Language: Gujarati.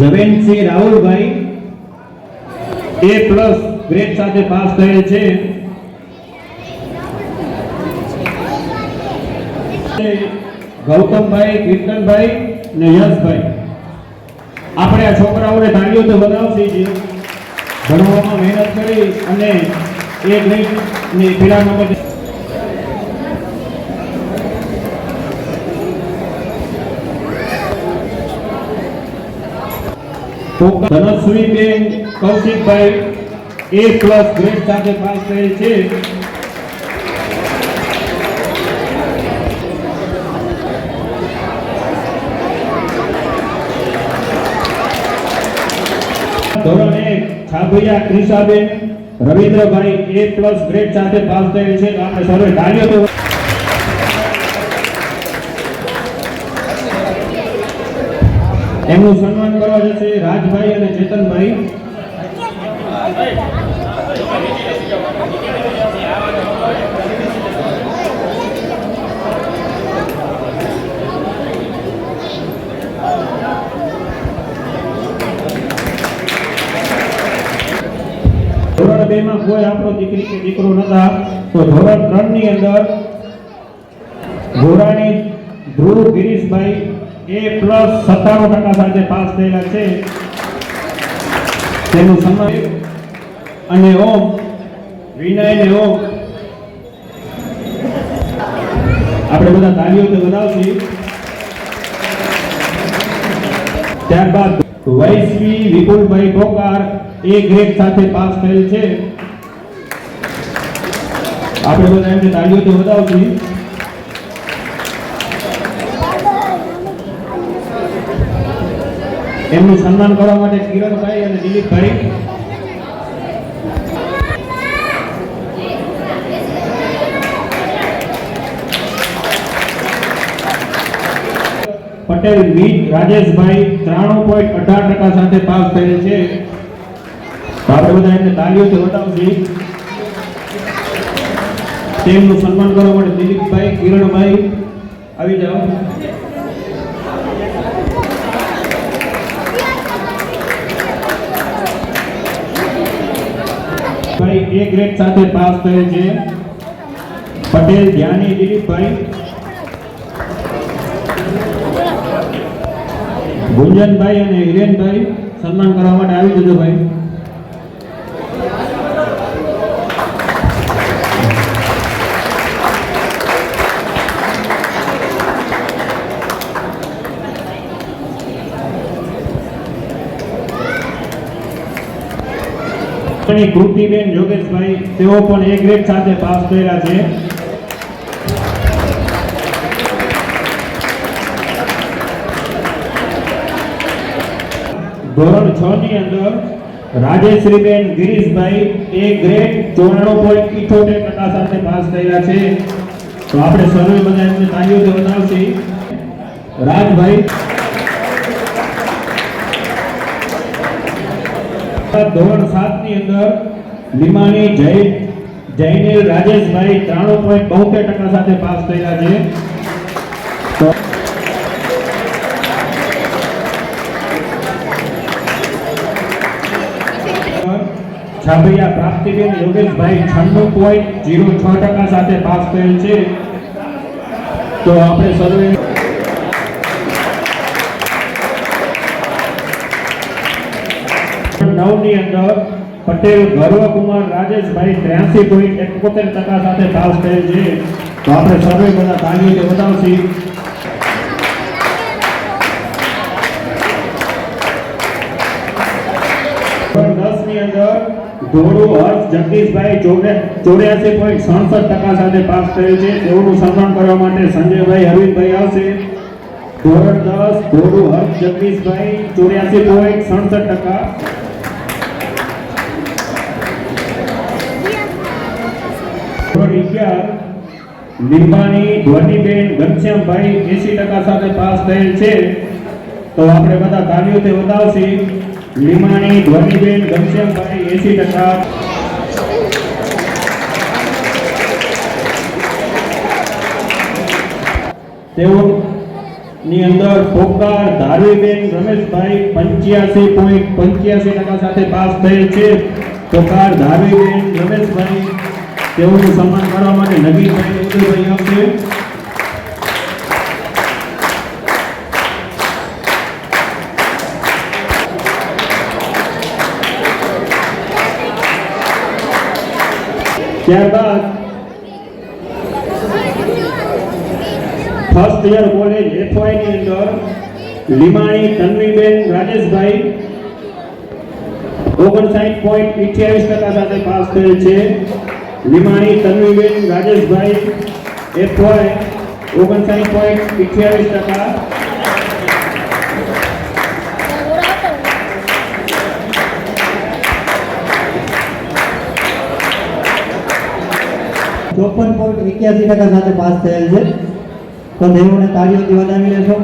Javensingh Rahulbhai A plus grade સાથે પાસ થયેલ છે. ગૌતમભાઈ, કીર્તનભાઈ ને યશભાઈ. આપણે આ છોકરાઓને તાળીઓ તો બનાવશે જ. ભણવામાં મહેનત કરી અને એ ગ્રેડ ને પીડા number Dhanshriben Kaushikbhai A plus grade સાથે પાસ થયેલ છે. ધોરણ એક, Chhabhaiya Krishaben Ravindrabhai A plus grade સાથે પાસ થયેલ છે. આપણે સર્વે ધાર્યો તો એમનું સન્માન કરવા જશે રાજભાઈ અને ચેતનભાઈ. ધોરણ બે માં કોઈ આપણો દીકરી કે દીકરો નતા, તો ધોરણ ત્રણની અંદર ગોરાણી ધ્રુવ ગિરીશભાઈ એ પ્લસ સત્તાણું ટકા સાથે પાસ થયેલા છે. તેનું સન્માન અને ઓમ વિનય ને ઓમ આપણે બધા તાળીઓથી વધાવશી ત્યારબાદ વૈશ્વી વિપુલભાઈ ઠોકાર એ ગ્રેડ સાથે પાસ થયેલ છે. આપણે બધા એમને તો વધાવશી. એમનું સન્માન કરવા માટે કિરણભાઈ અને દિલીપભાઈ. પટેલ વી રાજેશભાઈ ત્રાણું પોઈન્ટ અઢાર ટકા સાથે પાસ થયેલ છે. આપણે બધા એમને તાલીઓથી વધાવશી તેમનું સન્માન કરવા માટે દિલીપભાઈ, કિરણભાઈ, આવી જાઓ. એ ગ્રેડ સાથે પાસ થયેલ છે. પટેલ, ધ્યાની, દિલીપભાઈ. ગુંજનભાઈ અને હિરેનભાઈ. સન્માન કરવા માટે આવી જજો ભાઈ. અને કૃતિબેન યોગેશભાઈ, તેઓ પણ એ ગ્રેડ સાથે પાસ થયેલા છે. ધોરણ છ ની અંદર રાજેશ્રીબેન ગિરીશભાઈ એ ગ્રેડ ચોરાણું પોઈન્ટ ઇઠોતેર ટકા સાથે પાસ થયેલા છે. તો આપણે સર્વે બધા એમને તાળીઓથી વધાવશી રાજભાઈ ધોરણ સાતની અંદર લીમાણી જય જયનેલ રાજેશભાઈ ત્રાણું પોઈન્ટ બોતેર ટકા સાથે પાસ થયેલા છે. છાભૈયા પ્રાપ્તિબેન યોગેશભાઈ છન્નું પોઈન્ટ જીરો છ ટકા સાથે પાસ થયેલ છે. તો આપણે સર્વે નવની અંદર પટેલ, ગર્વકુમાર, રાજેશભાઈ ત્ર્યાસી પોઈન્ટ એકોતેર ટકા સાથે પાસ થયેલ છે. તો આપણે સર્વે બધા તાળીઓથી બતાવશી સડસઠ ટકા સાથે પાસ થયેલ છે. તેઓનું સન્માન કરવા માટે સંજયભાઈ હરવિંદભાઈ આવશે. ધોરણ દસ, ધોળુ હર્ષ જગદીશભાઈ ચોર્યાસી પોઈન્ટ સડસઠ ટકા. એસી ટકા સાથે પાસ થયેલ છે. તો આપણે બધા તાળીઓથી વધાવશી લીમાણી ધ્વનિબેન, ઘનશ્યામભાઈ એસી ટકા. તેઓ અંદર પોકાર, ધારવીબેન, રમેશભાઈ પંચ્યાસી પોઈન્ટ પંચ્યાસી ટકા સાથે પાસ થયેલ છે. પોકાર, ધારવીબેન, રમેશભાઈ તેઓનું સન્માન કરવા માટે નગીનભાઈ ઉદયભાઈ આવશે ત્યારબાદ ફર્સ્ટ યર કોલેજ એફવાયની અંદર લીમાણી તન્વીબેન રાજેશભાઈ ઓગણસાઠ પોઈન્ટ અઠ્યાવીસ ટકા સાથે પાસ થયેલ છે. લીમાણી, તન્વીબેન, રાજેશભાઈ એફવાય ઓગણસાઠ પોઈન્ટ અઠ્યાવીસ ટકા. ચોપન પોઈન્ટ એક્યાસી ટકા સાથે પાસ થયેલ છે. તો તેઓને તાળીઓથી વધાવી લેશો.